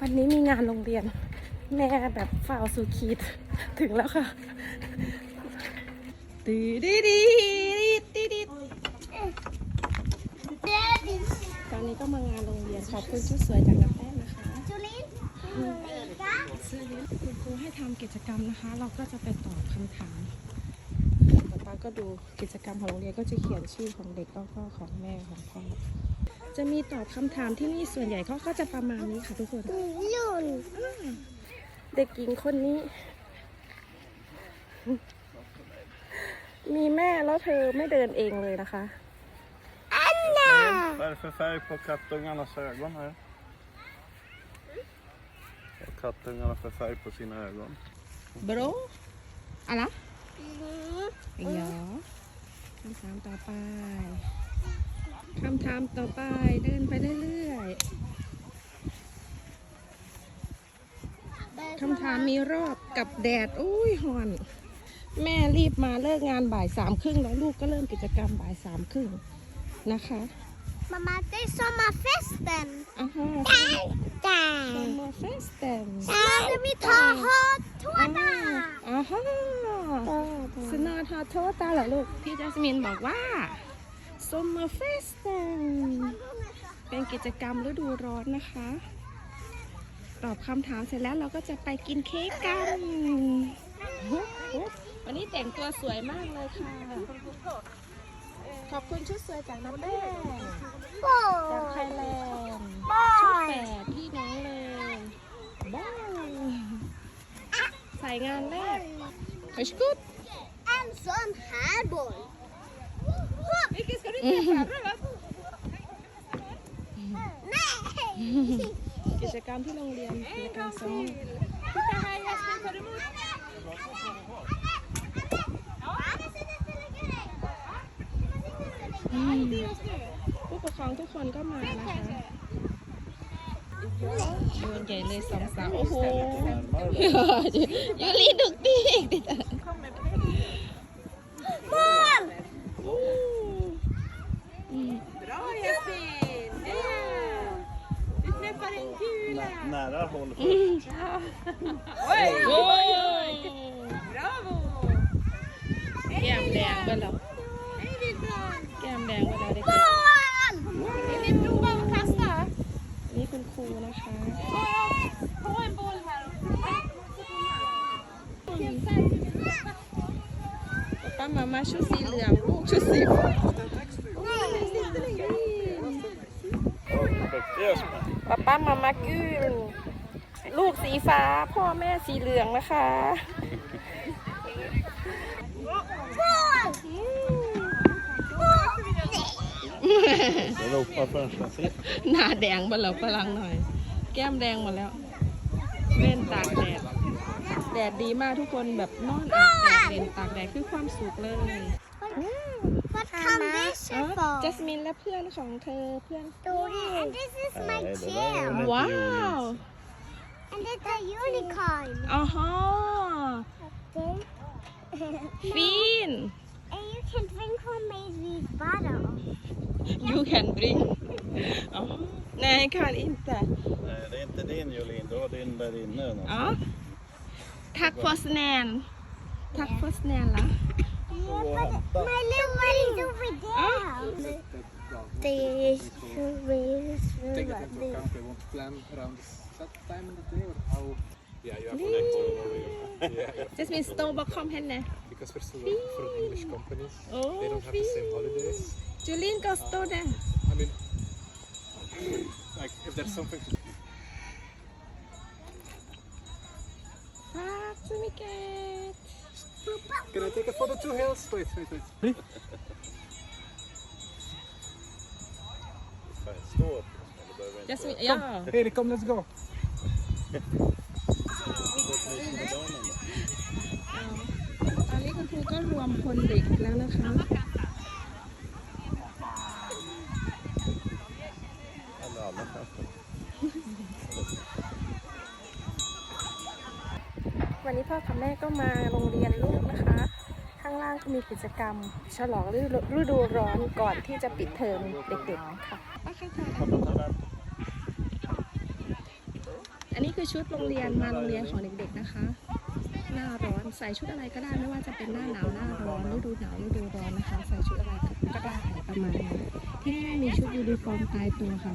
วันนี้มีงานโรงเรียน แม่แบบฝ่าวสู่ขีดถึงแล้วค่ะตีดีดีดีดีตอนนี้ก็มางานโรงเรียนขอบคุณชุดสวยจากน้ำแป้งนะคะคุณครูให้ทำกิจกรรมนะคะ เราก็จะไปตอบคำถามต่อไปก็ดูกิจกรรมของโรงเรียนก็จะเขียนชื่อของเด็กแล้วก็ของแม่ของพ่อ จะมีตอบคำถามที่นี่ส่วนใหญ่เขาก็จะประมาณนี้ค่ะทุกคนเด็กหญิงคนนี้ มีแม่แล้วเธอไม่เดินเองเลยนะคะ Vad är det för färg på kattungarnas ögon här? Vad har kattungarna för färg på sina ögon? บรอะไรยอคำถามต่อไป คำถามต่อไปเดินไปเรื่อยๆคำถามมีรอบกับแดดอุ้ยหอน แม่รีบมาเลิกงานบ่ายสามครึ่งแล้วลูกก็เริ่มกิจกรรมบ่ายสามครึ่งนะคะ Mamma, det är sommarfesten! อ่าฮะ Där! มาเฟสเตน Mamma, vi tar hattårta! อ่าฮะสนาทาโทตาเหรอลูกพี่จัสมินบอกว่า ซมเมอร์เฟสเตนเป็นกิจกรรมฤดูร้อนนะคะ ตอบคำถามเสร็จแล้วเราก็จะไปกินเค้กกัน วันนี้แต่งตัวสวยมากเลยค่ะ ขอบคุณชุดสวยจากน้ำแดงจากไทยแลนด์ชุดแปดพี่น้องเลยบ้าใส่งานแรกไปชกุด En sån här boll! Vilken ska du Nej! กิจกรรมที่โรงเรียนกิจกรรมสมุนผู้ปกครองทุกคนก็มานะคะเดินใหญ่เลยสองสาวโอ้โหยูรีดุกดิกดิ Mål! Bra Jasmin! Du träffar en kula! Nä, nära håll på. Oj! Bravo! แก้มแดงไปแล้วแก้มแดงไปแล้วเด็ก Mål! Vill ni prova att kasta? นี่คุณครูนะคะ På en boll här. ป้ามามาชุดสีเหลืองลูกชุดสีฟ้า Perfekt, Jesper. ป้าป้ามามากืนลูกสีฟ้า พ่อแม่สีเหลืองนะคะ Jag ropar förrän jag ser. หน้าแดงมาแล้วพลังหน่อย แก้มแดงหมดแล้วเล่นตากแดด แดดดีมากทุกคนแบบนอนอาบแดดเล่นตากแดดคือความสุขเลย What can this อ๋อ for? จัสมินและเพื่อนของเธอเพื่อน And this is my Nej, det där är tail. väl ว้า inte ว Julins. And it's a unicorn. อ๋อฮะ and ฟิน And you can drink homemade with bottle. You can drink. Nej, jag kan inte. Nej, det är inte din Jolin. Du har din där inne. Ja. Tack för snön. Tack för snälla. My little is over there. They is true. They is true. They is true. Around that time of the day or how yeah you have to yeah, yeah. จัสมินสโตบัคคอมเห็นไหม because we're still working for English companies Oh, they don't have the same holidays จูลินก็สโตเดน I mean like if there's something to พักซูมิเกต can I take a photo two hills wait wait wait Fan, stå upp. Eller behöver inte จัสมินย่า Erik come let's go รูก็รวมพลเด็กแล้วนะคะ Eller alla kanske. วันนี้พ่อกับแม่ก็มาโรงเรียนลูกนะคะ ข้างล่างก็มีกิจกรรม ฉลองฤดูฤดูร้อนก่อนที่จะปิดเทอมเด็กๆค่ะป้าค่ะ Pappa tar den. อันนี้คือชุดโรงเรียนมาโรงเรียนของเด็กๆนะคะ หน้าร้อน ใส่ชุดอะไรก็ได้ไม่ว่าจะเป็นหน้าหนาวหน้าร้อนฤดูหนาวฤดูร้อนนะคะ ใส่ชุดอะไรก็ได้ประมาณนี้ที่นี่มีชุดยูนิฟอร์มตายตัวค่ะ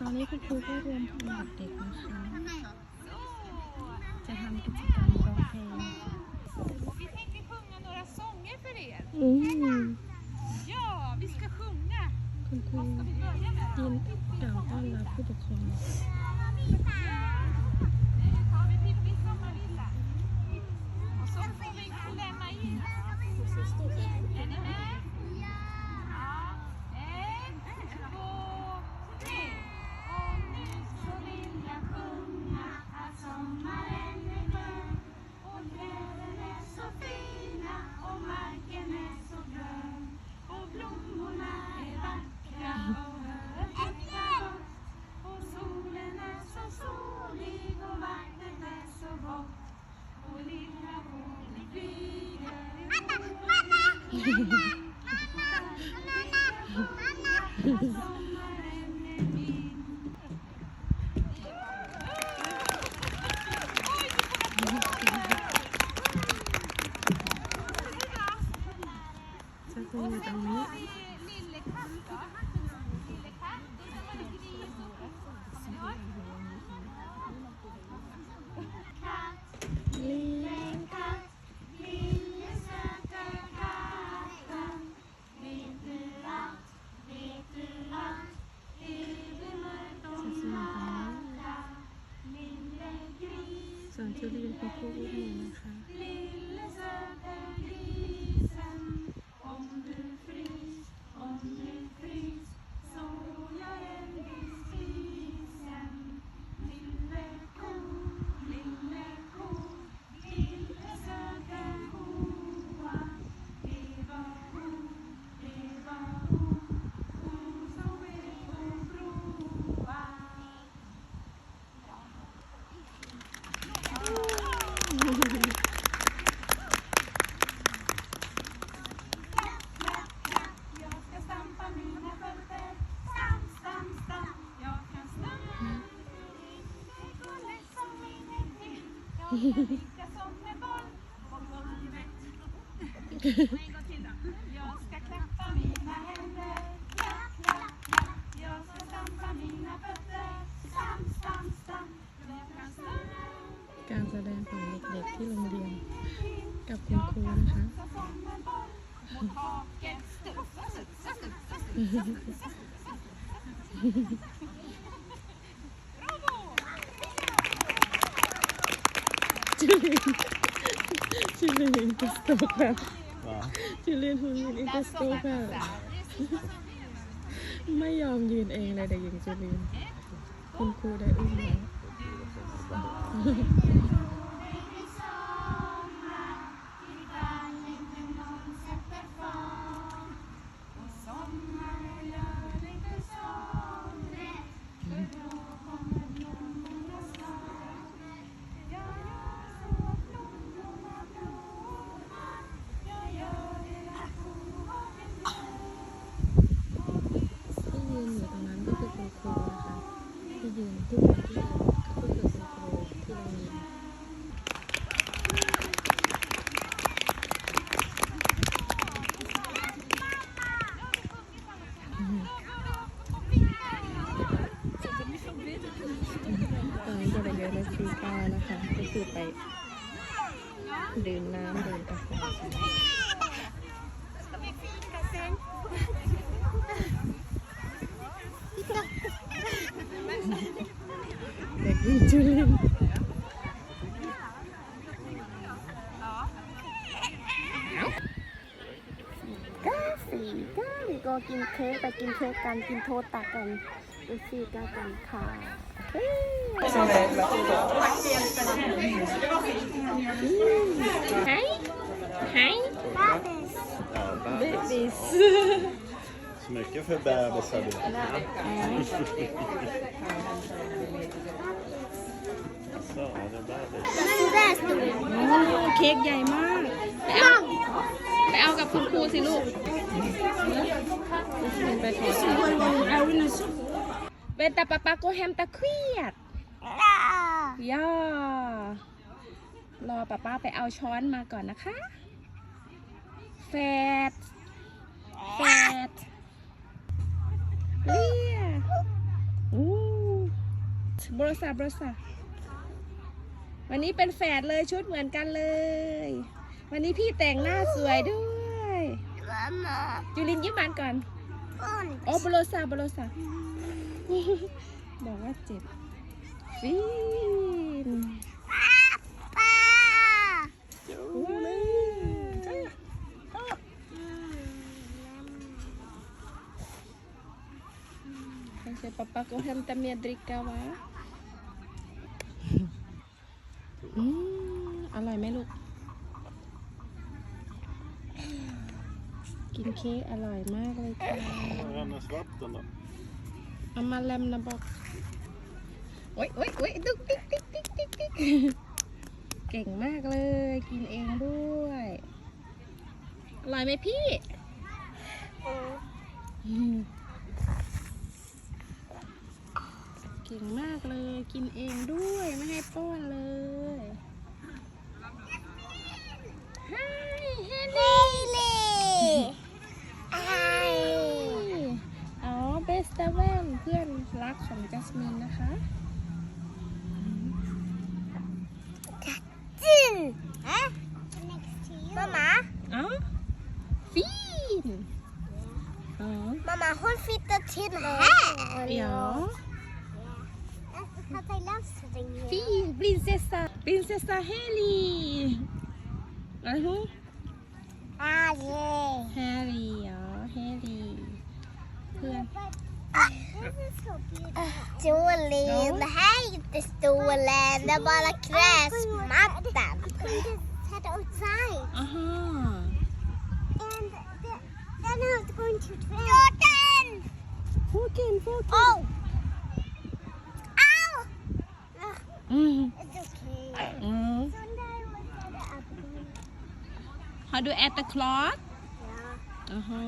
ตอนนี้คุณครูก็รวมพลกับเด็กนะคะ จะทำกิจกรรมร้องเพลง Vi tänker sjunga några sånger för er. อืม Ja, vi ska sjunga. คุณครู Ska vi börja med? ยินกล่าวต้อนรับผู้ปกครอง Nu tar Och så får vi klämma in. Är ni med? อยู่ตรงนี้ Lille katt då? Lille katt, det är som การแสดงของเด็กๆที่โรงเรียนกับคุณครูนะคะ som en boll mot taket Studsa, studsa, studsa, studsa, studsa Bravo! จุลินจุลินอินเตอร์สโตค่ะ Va? จุลินฮูมินอินเตอร์สโตค่ะไม่ยอมยืนเองเลยเด็กหญิงจุลินคุณครูได้อุ้มไว้ ก้านะคะ ก็คือไปดื่มน้ำดื่มกาแฟเด็กหญิงจุลินก้าสี่ก้าวีก็กินเค้กไปกินเค้กกันกินโทษตากัน ไปสี่ก้ากันค่ะเฮ้ย Hej! Hej! Ja, bebis. Bebis! Så mycket för bebisar du. Så, är det bebis? แต่สวยโอ้เค้กใหญ่มากไปเอาไปเอากับคุณครูสิลูกไปขอถ่าย Vänta pappa gå och hämta sked ย่อ รอป้าป้าไปเอาช้อนมาก่อนนะคะแฟดแฟดเลียอู้บรสาบรสาวันนี้เป็นแฝดเลยชุดเหมือนกันเลย วันนี้พี่แต่งหน้าสวยด้วยจุลินยิ้มหวานก่อน โอ้บโลซาบโลซา บอกว่าเจ็บฟินว้าว Kanske pappa går och hämtar mer dricka va? อืมอร่อยไหมลูก กินเค้กอร่อยมากเลยค่ะ Hennes vatten då? เอามาแลมนะบอกโอ๊ยโอ๊ยโอ๊ยตุ๊กติ๊กติ๊กติ๊กติ๊กติ๊กเก่งมากเลย กินเองด้วยอร่อยไหมพี่อืมเก่งมากเลย กินเองด้วยไม่ให้ป้อนเลยฮเฮลี่อ๋อเบสตาแวน เพื่อนรักของจัสมินนะคะ Mamma, อ๋อฟีนอ๋อ mamma håll fittan till här. เดี๋ยว Hade jag läst det? ฟีน prinsessa prinsessa Harry อะไรฮู Ah, yeah. Harry อ๋อ Harry เพื่อน Stolen, det här är inte stolen, det är bara gräsmattan. Head outside. อ๋อฮะ And the, then I was going to train. Jordan! ฟูเกนฟูเกน Oh! Ow! อืม It's okay. อืม Sunday was the apple. Har du ätit klart? Ja. Aha,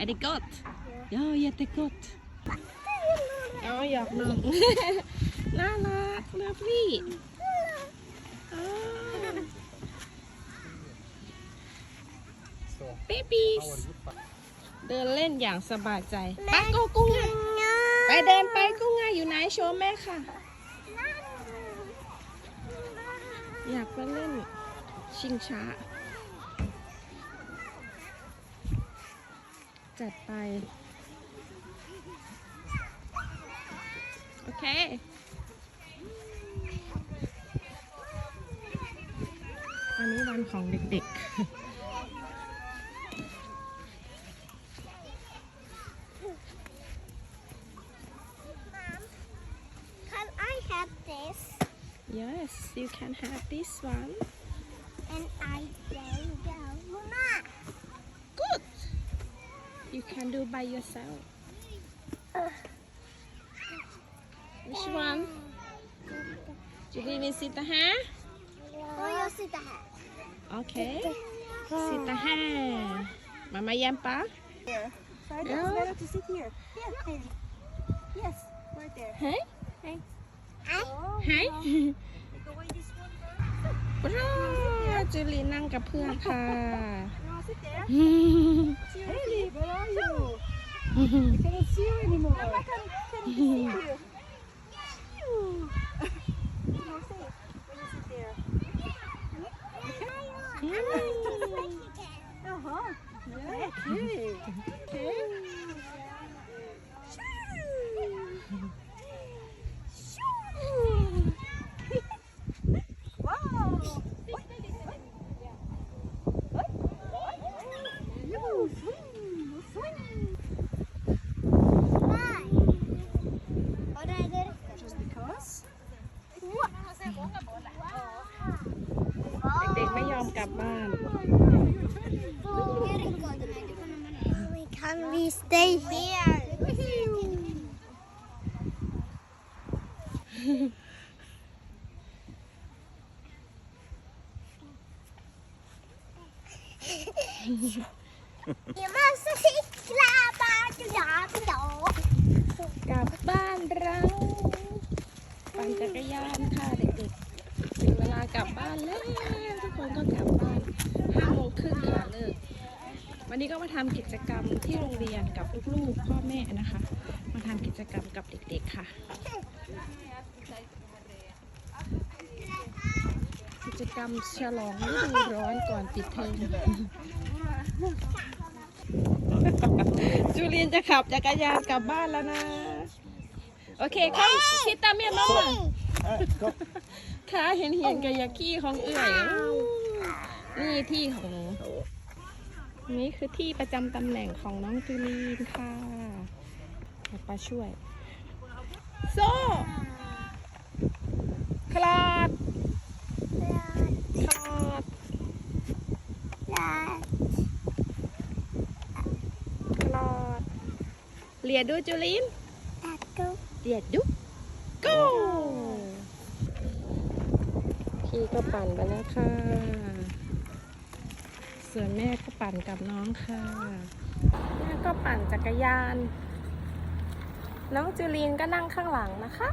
är det gott? Ja, jättegott. Ja, jag nog. น่ารักเลิฟลี่อ่า Så, babies how are you? เดินเล่นอย่างสบายใจไปโกกุ้งไงไปเดินไปกุ้งไงอยู่ไหนโชว์แม่ค่ะ อยากไปเล่นชิงช้า จัดไป โอ เค วันนี้วันของเด็กๆ Can I have this? yes you can have this one And I don't go. Mama! good you can do by yourself which one Julie vill sitta här Och jag sitter här. okej sitta här mamma hjälper Right, Yeah. it's better to sit here. Yeah, Heidi. Yes, right there. hej Oh, หาย the way this one goes. บรอจูลีนั่งกับเพื่อนค่ะ You want to sit there? Heidi, where are you? I cannot see you anymore. Papa can, can see you. No, say, when you sit there. Uh-huh. Yeah, okay. Okay. Wow. You swing, swing. Why? Och det är det. Just because. เด็กๆไม่ยอมกลับบ้าน Can we stay here? Vi måste cykla vart jag vill. กลับบ้านเราปั่นจักรยานค่ะเด็กๆถึงเวลากลับบ้านแล้วทุกคนก็กลับบ้านห้าโมงครึ่งค่ะเลิกวันนี้ก็มาทำกิจกรรมที่โรงเรียนกับลูกๆพ่อแม่นะคะ ทำกิจกรรมกับเด็กๆค่ะ กิจกรรมฉลองฤดูร้อนก่อนปิดเทอมจูเลียนจะขับจักรยานกลับบ้านแล้วนะ โอเคเข้าคิดตามเมียน้องมา Nej, kom. ขาเห็นเห็นกับยากี้ของเอื่อยนี่ที่ของหนูนี่คือที่ประจำตำแหน่งของน้องจูลีนค่ะ เดี๋ยวป้าช่วย โซ่คลอดคลอดคลอดเลียดดูจูลีนเลียดดู go พี่ก็ปั่นไปแล้วค่ะ ส่วนแม่ก็ปั่นกับน้องค่ะ แม่ก็ปั่นจักรยาน น้องจูลีนก็นั่งข้างหลังนะคะ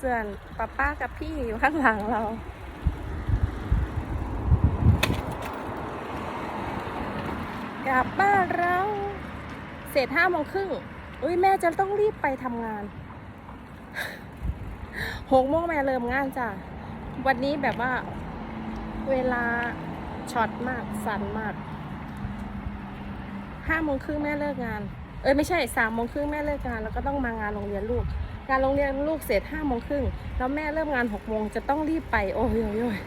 ส่วนป้าป้ากับพี่อยู่ข้างหลังเรากลับบ้านเราเสร็จห้าโมงครึ่งอุ้ยแม่จะต้องรีบไปทำงานหกโมงแม่เริ่มงานจ้ะ วันนี้แบบว่าเวลาช็อตมาก สั่นมากห้าโมงครึ่งแม่เลิกงาน เอ้ยไม่ใช่สามโมงครึ่งแม่เลิกงานแล้วก็ต้องมางานโรงเรียนลูก งานโรงเรียนลูกเสร็จห้าโมงครึ่งแล้วแม่เริ่มงานหกโมงจะต้องรีบไปโอ้ยโอ้ยโอ้ย